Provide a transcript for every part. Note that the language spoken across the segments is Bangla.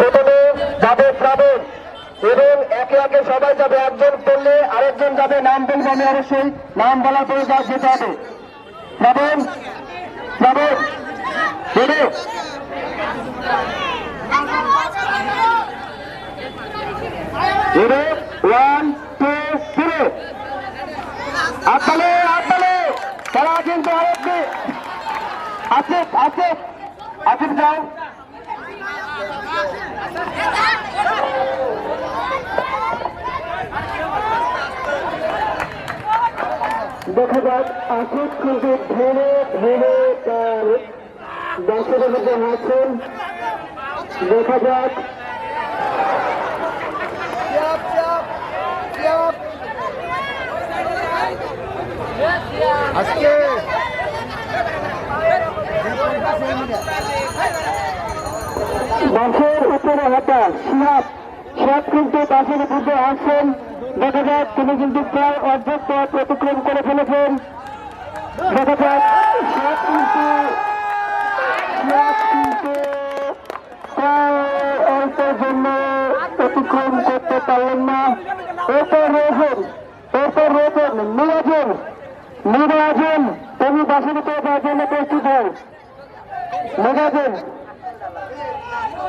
প্রথমে যাবে প্রাবণ এবং একে একে সবাই যাবে, একজন পড়লে আরেকজন যাবে, নাম বলব আমি অবশ্যই, নাম বলার পরে যা যেতে হবে। প্রাবণ প্রাবণ জিরো ওয়ান টু থ্রি আটতালে আটতালে। তারা কিন্তু আরেকটি। আসিফ আসিফ আসিফ যাও দেখা যাক আসিফ কিন্তু ধীরে ধীরে তার দর্শকের মধ্যে হাসছেন দেখা যাক। আজকে বাসের উপরে হাতা সিহাব সিহাব কিন্তু বাসের উপরে আসছেন দেখা যাক তিনি কিন্তু প্রায় অর্ধেক পথ অতিক্রম করে ফেলেছেন। দেখা যাক সিহাব কিন্তু সিহাব কিন্তু অতিক্রম করতে পারলেন না। এরপর রয়েছেন এরপর রয়েছেন নিরাজন তিনি বাসের উপরে যাওয়ার জন্য প্রস্তুত হয় নিরাজন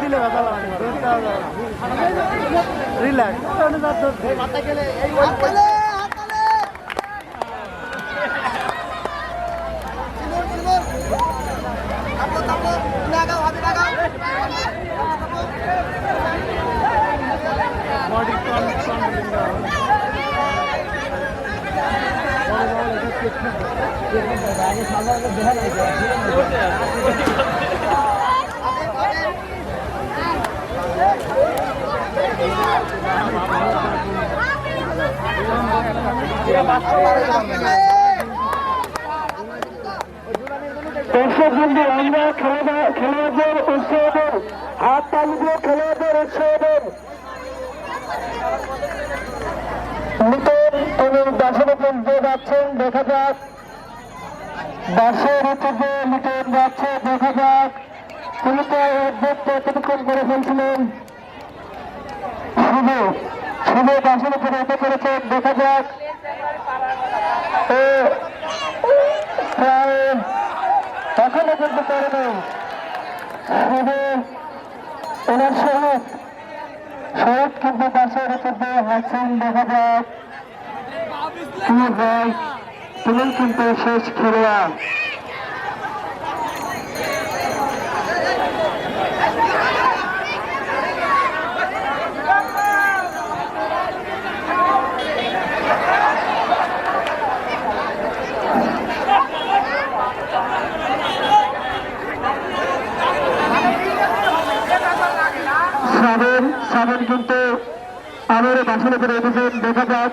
দিলে ব্যথা রিল্যাক্স হাততালে সিমন সিমন তারপর তারপর লাগাও হাতে লাগাও বডি দর্শক বন্ধু আমরা খেলোয়াড় খেলোয়াড়দের উৎসাহ হাত তালি দিয়ে উৎসাহ নতুন তিনি দাসের উপর যাচ্ছেন, দেখা যাক। দাসের উপর নতুন যাচ্ছে, দেখা যাক। প্রায় অর্ধেক অতিক্রম করে ফেলছিলেন? শুভ। শুভ দাসের উপরে করেছে দেখা যাক। প্রায় এখনও কিন্তু নেই শুধু ওনার শহীদ শহীদ কিন্তু পাশের উপর দিয়ে হাসছেন, দেখা যাক। ভাই তিনি কিন্তু শেষ খেলোয়াড়। সাবেন সাবেন কিন্তু আবারও বাসন উপরে উঠেছেন দেখা যাক।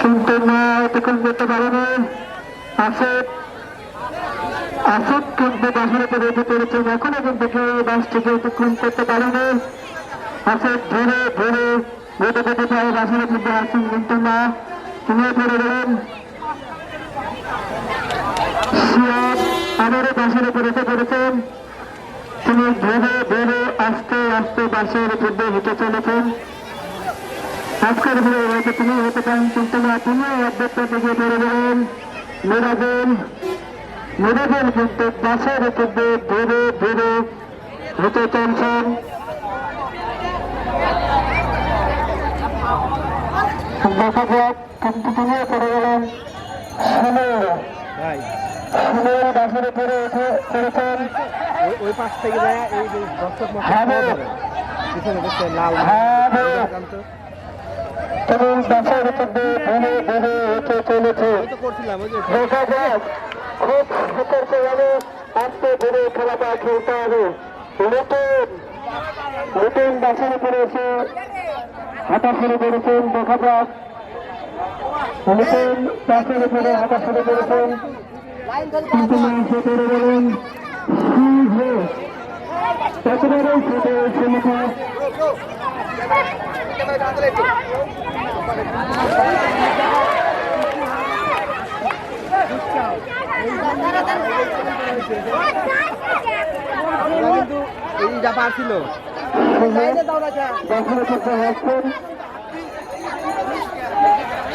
কিন্তু না, অতিক্রম করতে পারেনি। আসিফ আসিফ কিন্তু বাসন উপরে উঠে পড়েছেন এখনও কিন্তু কেউ বাসটিকে অতিক্রম করতে পারেনি। আসিফ ধরে ধরে যেতে যেতে পারে বাসনের মধ্যে আসেন কিন্তু না। তিনিও পড়ে গেলেন সিয়াদ আবারও বাসের উপরে উঠে পড়েছেন তিনি ধীরে ধীরে আস্তে আস্তে বাসের উপর দিয়ে হেঁটে চলেছেন। আজকের ভিড়ে হয়তো তিনি হতে পারেন কিন্তু না তিনি অর্ধেকটা থেকে পড়ে গেলেন। মেরাজেন মেরাজেন কিন্তু বাসের উপর দিয়ে ধীরে ধীরে হেঁটে চলছেন। দেখা যাক, কিন্তু তিনিও পড়ে গেলেন। সুনীল সুনীল বাসের উপরে উঠে ওই পাশ থেকে এই যে দর্শক হ্যাঁ। পিছনে দেখতে লাল হ্যাঁ, এবং উপর দিয়ে ধীরে ধীরে উঠে চলেছে। দেখা যাক খুব সতর্কভাবে আস্তে ধীরে খেলাটা খেলতে হবে। নতুন নতুন বাসার উপরে এসে হাঁটা শুরু করেছেন দেখা যাক। নতুন বাসার উপরে হাঁটা শুরু করেছেন। এই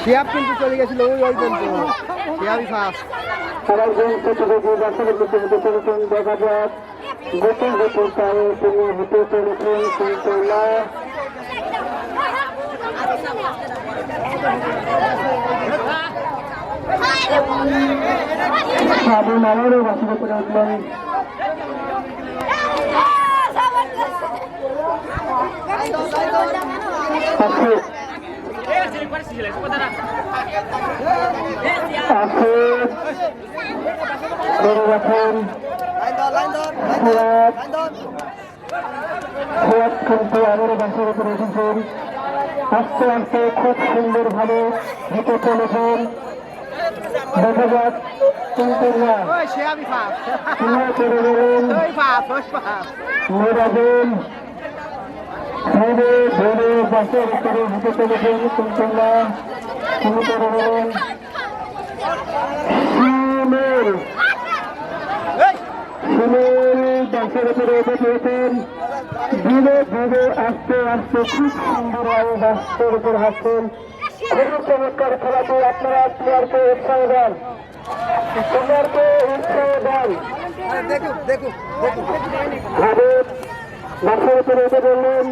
শিয়াব কিন্তু চলে গেছিল ওই ওই পর্যন্ত শিয়াবই ফার্স্ট আরেকজন প্রতিযোগী বাসার উপরে হতে চলেছেন দেখা যাক। গোপন গোপন পায়ে তিনি হেঁটে চলেছেন কিন্তু সাবুন আবারও বাসার উপরে উঠলেন আছে আছে কিন্তু আবারও বাসার উপরে এসেছেন আস্তে আস্তে খুব সুন্দরভাবে হেঁটে চলেছেন দেখা যাক কিন্তু না করে গেলেন ওই ফার্স্ট ওই ফার্স্ট মেরাজেন ধীরে ধীরে বাসের উপরে হেঁটে চলেছেন কিন্তু না তিনি করে গেলেন সুনীল সুনীল বাসের উপরে উঠে পেয়েছেন ধীরে ধীরে আস্তে আস্তে খুব সুন্দরভাবে বাসের উপর হাসছেন খুবই চমৎকার খেলাটি আপনারা প্লেয়ারকে উৎসাহ দেন। প্লেয়ারকে উৎসাহ দেন। দেখুন দেখুন দেখুন। বাসের উপরে উঠে বললেন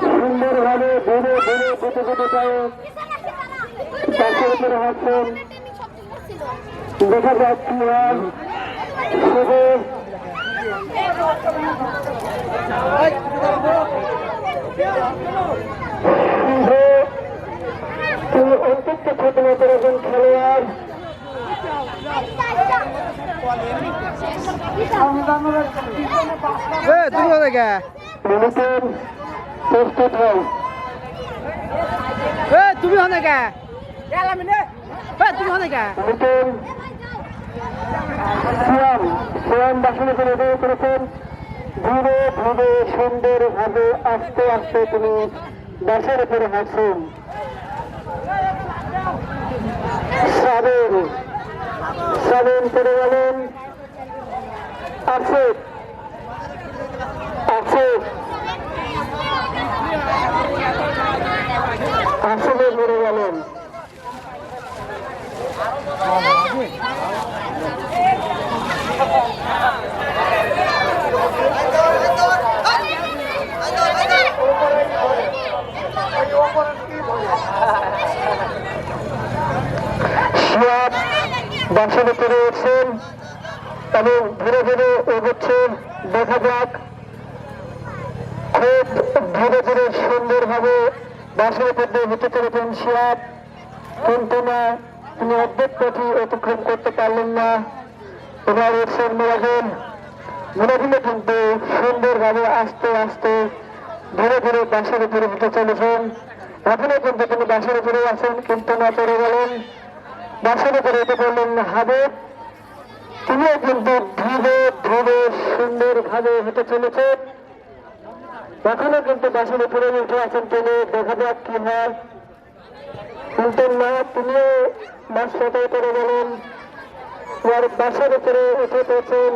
সুন্দরভাবে ধীরে ধীরে দুটো দুটো পায়ে বাসের উপরে হাসছেন দেখা যাক কি হয়। শুভ শুভ তিনি অত্যন্ত ঘটনা করেছেন খেলোয়াড়। তুমি প্রস্তুত হয় তুমি হনে গে তুমি হনে সিয়াম বাসনে করে সুন্দর ভাবে আস্তে আস্তে তিনি বাসের উপরে হাসছেন সাবেন সাবেন করে গেলেন আছে আছে বাসের উপরে উঠছেন এবং ধীরে ধীরে এগোচ্ছেন। দেখা যাক। খুব ধীরে ধীরে সুন্দরভাবে বাসের উপর দিয়ে হেঁটে চলেছেন সিয়াম কিন্তু না, তিনি অর্ধেক পথই অতিক্রম করতে পারলেন না। এবার উঠছেন মোরাজেন মোরাজেনে কিন্তু সুন্দরভাবে আস্তে আস্তে ধীরে ধীরে বাসের উপরে হেঁটে চলেছেন। এখনও কিন্তু তিনি বাসের উপরে আছেন, কিন্তু না, চলে গেলেন। বাসের উপরে এটা বললেন হাবেব তিনিও কিন্তু ধীরে ধীরে, সুন্দর ভাবে হেঁটে চলেছে এখনও কিন্তু বাসার উপরে উঠে আছেন তিনি দেখা যাক কি হয়। কিন্তু না, তিনিও মাস সাথে করে গেলেন। বাসার উপরে উঠে পেয়েছেন